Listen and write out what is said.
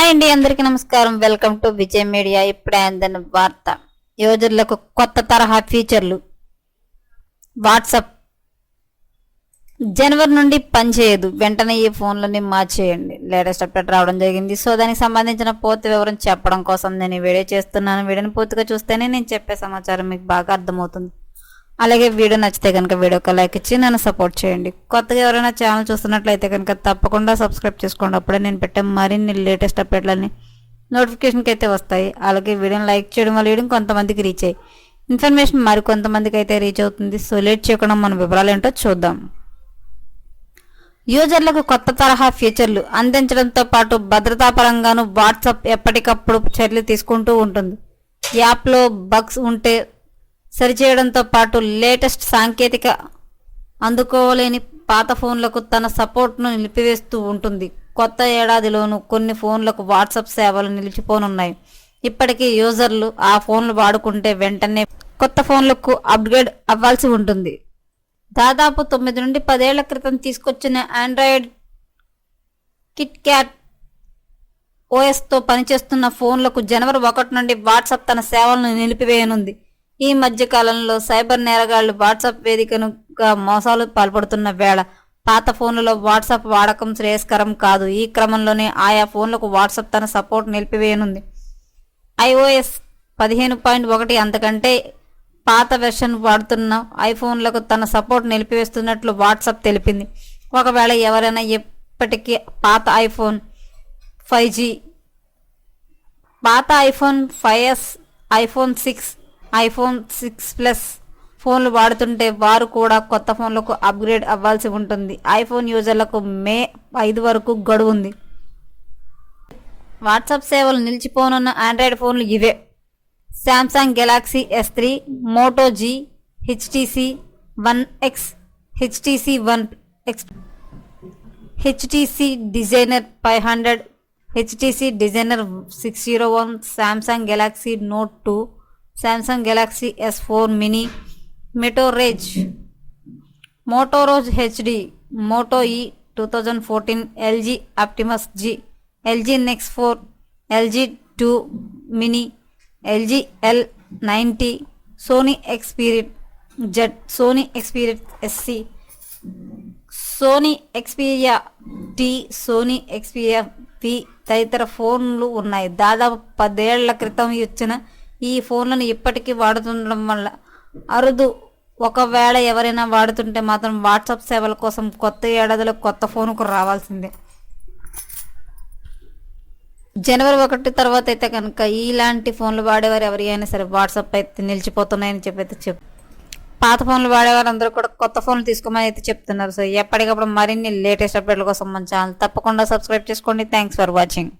Hi అండి అందరికీ నమస్కారం. వెల్కమ్ టు విజయ్ మీడియా ఇప్పుడే అందిన వార్త. యూజర్లకు కొత్త తరహా ఫీచర్లు. వాట్సప్. జనవరి నుండి పనిచేయదు వెంటనే ఈ ఫోన్లని మార్చేయండి. లేటెస్ట్ అప్డేట్ రావడం జరిగింది. సో దానికి సంబంధించిన పూర్తి వివరం చెప్పడం కోసం నేను ఈ వీడియో చేస్తున్నాను. వీడియోని పూర్తిగా చూస్తేనే నేను చెప్పే సమాచారం మీకు బాగా అర్థమవుతుంది. అలాగే వీడియో నచ్చితే కనుక వీడియోకి లైక్ ఇచ్చి నన్ను సపోర్ట్ చేయండి. కొత్తగా ఎవరైనా ఛానల్ చూస్తున్నట్లయితే కనుక తప్పకుండా సబ్స్క్రైబ్ చేసుకోండి. అప్పుడే నేను పెట్టే మరిన్ని లేటెస్ట్ అప్డేట్లన్నీ నోటిఫికేషన్కి అయితే వస్తాయి. అలాగే వీడియోని లైక్ చేయడం వల్ల వీడియో కొంతమందికి రీచ్ అయ్యి ఇన్ఫర్మేషన్ మరి కొంతమందికి అయితే రీచ్ అవుతుంది. సో లేట్ చేయకుండా మన వివరాలు ఏంటో చూద్దాం. యూజర్లకు కొత్త తరహా ఫీచర్లు అందించడంతో పాటు భద్రతా పరంగాను వాట్సాప్ ఎప్పటికప్పుడు చర్యలు తీసుకుంటూ ఉంటుంది. యాప్లో బగ్స్ ఉంటే సరిచేయడంతో పాటు లేటెస్ట్ సాంకేతిక అందుకోలేని పాత ఫోన్లకు తన సపోర్ట్ను నిలిపివేస్తూ ఉంటుంది. కొత్త ఏడాదిలోనూ కొన్ని ఫోన్లకు వాట్సాప్ సేవలు నిలిచిపోనున్నాయి. ఇప్పటికీ యూజర్లు ఆ ఫోన్లు వాడుకుంటే వెంటనే కొత్త ఫోన్లకు అప్గ్రేడ్ అవ్వాల్సి ఉంటుంది. దాదాపు తొమ్మిది నుండి పదేళ్ళ క్రితం తీసుకొచ్చిన ఆండ్రాయిడ్ కిట్ క్యాట్ ఓఎస్తో పనిచేస్తున్న ఫోన్లకు జనవరి ఒకటి నుండి వాట్సాప్ తన సేవలను నిలిపివేయనుంది. ఈ మధ్య కాలంలో సైబర్ నేరగాళ్ళు వాట్సాప్ వేదికనుగా మోసాలు పాల్పడుతున్న వేళ పాత ఫోన్లలో వాట్సాప్ వాడకం శ్రేయస్కరం కాదు. ఈ క్రమంలోనే ఆయా ఫోన్లకు వాట్సాప్ తన సపోర్ట్ నిలిపివేయనుంది. ఐఓఎస్ పదిహేను పాయింట్ ఒకటి అంతకంటే పాత వెర్షన్ వాడుతున్న ఐఫోన్లకు తన సపోర్ట్ నిలిపివేస్తున్నట్లు వాట్సాప్ తెలిపింది. ఒకవేళ ఎవరైనా ఎప్పటికీ పాత ఐఫోన్ ఫైవ్ జీ పాత iPhone five S iPhone six iPhone six plus ఫోన్లు వాడుతుంటే వారు కూడా కొత్త ఫోన్లకు అప్గ్రేడ్ అవ్వాల్సి ఉంటుంది. ఐఫోన్ యూజర్లకు మే ఐదు వరకు గడువు ఉంది వాట్సాప్ సేవలు నిలిచిపోనున్న ఆండ్రాయిడ్ ఫోన్లు ఇవే. Samsung Galaxy S three Moto G HTC one X HTC one X HTC designer five hundred HTC designer six zero one Samsung Galaxy note two Samsung Galaxy S four mini Motorazr Motorazr HD Moto E two thousand fourteen LG Optimus G LG Nexus four LG two mini LG L ninety Sony Xperia Z Sony Xperia SC Sony Xperia T Sony Xperia P తదితర ఫోన్లు ఉన్నాయి. దాదాపు పదేళ్ళ క్రితం ఇచ్చిన ఈ ఫోన్లను ఇప్పటికీ వాడుతుండడం వల్ల అరుదు. ఒకవేళ ఎవరైనా వాడుతుంటే మాత్రం వాట్సాప్ సేవల కోసం కొత్త ఏడాదిలో కొత్త ఫోన్కు రావాల్సిందే. జనవరి ఒకటి తర్వాత అయితే కనుక ఇలాంటి ఫోన్లు వాడేవారు ఎవరైనా సరే వాట్సాప్ అయితే నిలిచిపోతున్నాయని చెప్పి. అయితే చెప్ పాత ఫోన్లు వాడేవారు అందరూ కూడా కొత్త ఫోన్లు తీసుకోమని అయితే చెప్తున్నారు. సో ఎప్పటికప్పుడు మరిన్ని లేటెస్ట్ అప్డేట్ల కోసం మన ఛానల్ తప్పకుండా సబ్స్క్రైబ్ చేసుకోండి. Thanks for watching